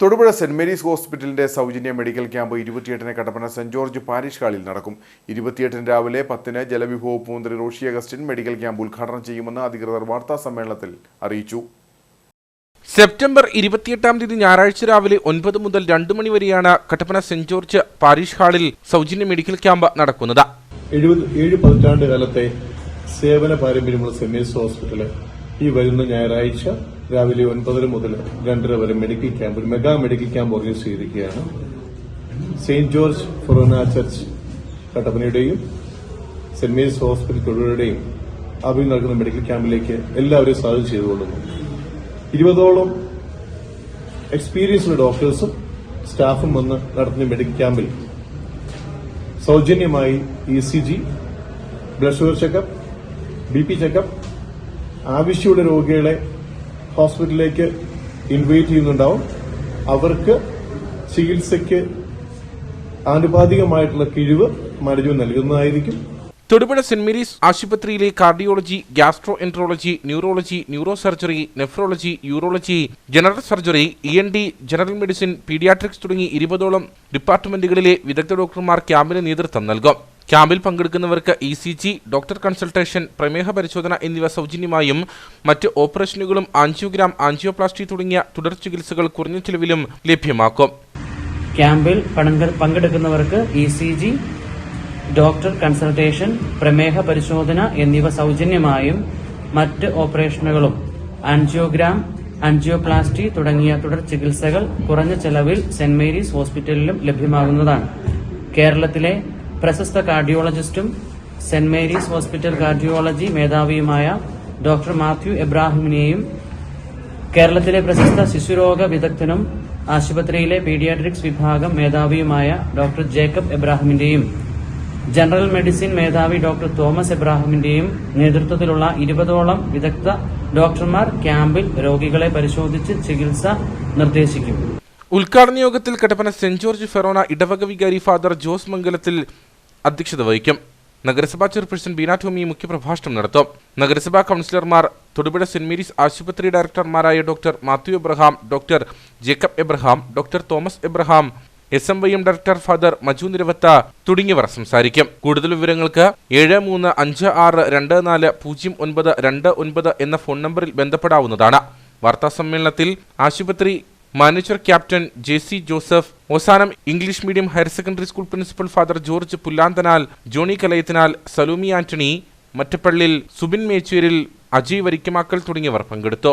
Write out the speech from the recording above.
Thodupuzha saint Mary's ഹോസ്പിറ്റലിന്റെ സൗജന്യ medical camp ഇരുപത്തിയെട്ടിന് കട്ടപ്പന സെന്റ് ജോർജ് പാരിഷ് ഹാളിൽ നടക്കും. ഇരുപത്തിയെട്ടിന് രാവിലെ പത്തിന് ജലവിഭവ മന്ത്രി റോഷി അഗസ്റ്റിൻ മെഡിക്കൽ ക്യാമ്പ് ഉദ്ഘാടനം ചെയ്യുമെന്ന് അധികൃതർ വാർത്താ സമ്മേളനത്തിൽ അറിയിച്ചു. സെപ്റ്റംബർ ഇരുപത്തിയെട്ടാം തീയതി ഞായറാഴ്ച രാവിലെ ഒൻപത് മുതൽ രണ്ട് മണി വരെയാണ് കട്ടപ്പന സെന്റ് ജോർജ് പാരിഷ് ഹാളിൽ സൗജന്യ മെഡിക്കൽ ക്യാമ്പ് നടക്കുന്നത്. എഴുപത് ഏഴ് പതിറ്റാണ്ട് കാലത്തെ സേവന പാരമ്പര്യമുള്ള സെമീസ് ഹോസ്പിറ്റൽ ഈ വരുന്ന ഞായറാഴ്ച രാവിലെ ഒൻപതര മുതൽ രണ്ടര വരെ മെഡിക്കൽ ക്യാമ്പ് ഒരു മെഗാ മെഡിക്കൽ ക്യാമ്പ് ഓർഗനൈസ് ചെയ്തിരിക്കുകയാണ്. സെയിന്റ് ജോർജ് ഫൊറോന ചർച്ച് കട്ടപ്പനയുടെയും സെന്റ് മേരീസ് ഹോസ്പിറ്റൽ തൊഴിലുടെയും ആഭിമുഖ്യം നടക്കുന്ന മെഡിക്കൽ ക്യാമ്പിലേക്ക് എല്ലാവരെയും സ്വാഗതം ചെയ്തുകൊള്ളുന്നു. ഇരുപതോളം എക്സ്പീരിയൻസ്ഡ് ഡോക്ടേഴ്സും സ്റ്റാഫും വന്ന് നടത്തുന്ന മെഡിക്കൽ ക്യാമ്പിൽ സൗജന്യമായി E C G blood sugar checkup B P checkup ആവശ്യമുള്ള രോഗികളെ ഹോസ്പിറ്റലിലേക്ക് ഇൻവൈറ്റ് ചെയ്യുന്നുണ്ടാവും. അവർക്ക് ചികിത്സയ്ക്ക് ആനുപാതികമായിട്ടുള്ള കിഴിവ് മാനേജ്മെന്റ് നൽകുന്നതായിരിക്കും. തൊടുപുഴ സെന്റ് മേരീസ് ആശുപത്രിയിലെ cardiology gastro enterology neurology neuro surgery nephrology urology general surgery E N D general medicine paediatrics തുടങ്ങി ഇരുപതോളം ഡിപ്പാർട്ട്മെന്റുകളിലെ വിദഗ്ധ ഡോക്ടർമാർ ക്യാമ്പിന് നേതൃത്വം നൽകും. ക്യാമ്പിൽ പങ്കെടുക്കുന്നവർക്ക് E C G doctor consultation പ്രമേഹ പരിശോധന എന്നിവ സൗജന്യമായും മറ്റ് ഓപ്പറേഷനുകളും ആൻജിയോഗ്രാം ആൻജിയോപ്ലാസ്റ്റി തുടങ്ങിയ തുടർ ചികിത്സകൾ കുറഞ്ഞ ചിലവിലും ലഭ്യമാക്കും. ക്യാമ്പിൽ പങ്കെടുക്കുന്നവർക്ക് E C G doctor consultation പ്രമേഹ പരിശോധന എന്നിവ സൗജന്യമായും മറ്റ് ഓപ്പറേഷനുകളും ആൻജിയോഗ്രാം ആൻജിയോപ്ലാസ്റ്റി തുടങ്ങിയ തുടർ ചികിത്സകൾ കുറഞ്ഞ ചെലവിൽ സെന്റ് മേരീസ് ഹോസ്പിറ്റലിലും ലഭ്യമാകുന്നതാണ്. കേരളത്തിലെ പ്രശസ്ത കാർഡിയോളജിസ്റ്റും സെന്റ് മേരീസ് ഹോസ്പിറ്റൽ കാർഡിയോളജി മേധാവിയുമായ ഡോക്ടർ മാത്യു എബ്രാഹിമിനെയും കേരളത്തിലെ പ്രശസ്ത ശിശുരോഗ വിദഗ്ധനും ആശുപത്രിയിലെ പീഡിയാട്രിക്സ് വിഭാഗം മേധാവിയുമായ ഡോക്ടർ ജേക്കബ് എബ്രാഹിമിന്റെയും ജനറൽ മെഡിസിൻ മേധാവി ഡോക്ടർ തോമസ് എബ്രാഹിമിന്റെയും നേതൃത്വത്തിലുള്ള ഇരുപതോളം വിദഗ്ധ ഡോക്ടർമാർ ക്യാമ്പിൽ രോഗികളെ പരിശോധിച്ച് ചികിത്സ നിർദ്ദേശിക്കും. ഉദ്ഘാടന യോഗത്തിൽ കട്ടപ്പന സെന്റ് ജോർജ് ഫെറോണ ഇടവക വികാരി ഫാദർ ജോസ് മംഗലത്തിൽ അധ്യക്ഷത വഹിക്കും. നഗരസഭാ ചെയർപേഴ്സൺ ബീന ടോമി മുഖ്യപ്രഭാഷണം നടത്തും. നഗരസഭാ കൗൺസിലർമാർ തൊടുപുഴ സെന്റ് മേരീസ് ആശുപത്രി ഡയറക്ടർമാരായ doctor Mathew Abraham doctor Jacob Abraham doctor Thomas Abraham S M Y M director father Maju Niravathu തുടങ്ങിയവർ സംസാരിക്കും. കൂടുതൽ വിവരങ്ങൾക്ക് ഏഴ് മൂന്ന് അഞ്ച് ആറ് രണ്ട് നാല് പൂജ്യം ഒൻപത് രണ്ട് ഒൻപത് എന്ന ഫോൺ നമ്പറിൽ ബന്ധപ്പെടാവുന്നതാണ്. വാർത്താ സമ്മേളനത്തിൽ ആശുപത്രി manager captain J C Joseph Ozanam English medium higher secondary school principal father George Pullanthanal Johny Kalayathinal Salumi Antony Mattappallil Subin Mechooril Ajay Varikkamakkal തുടങ്ങിയവർ പങ്കെടുത്തു.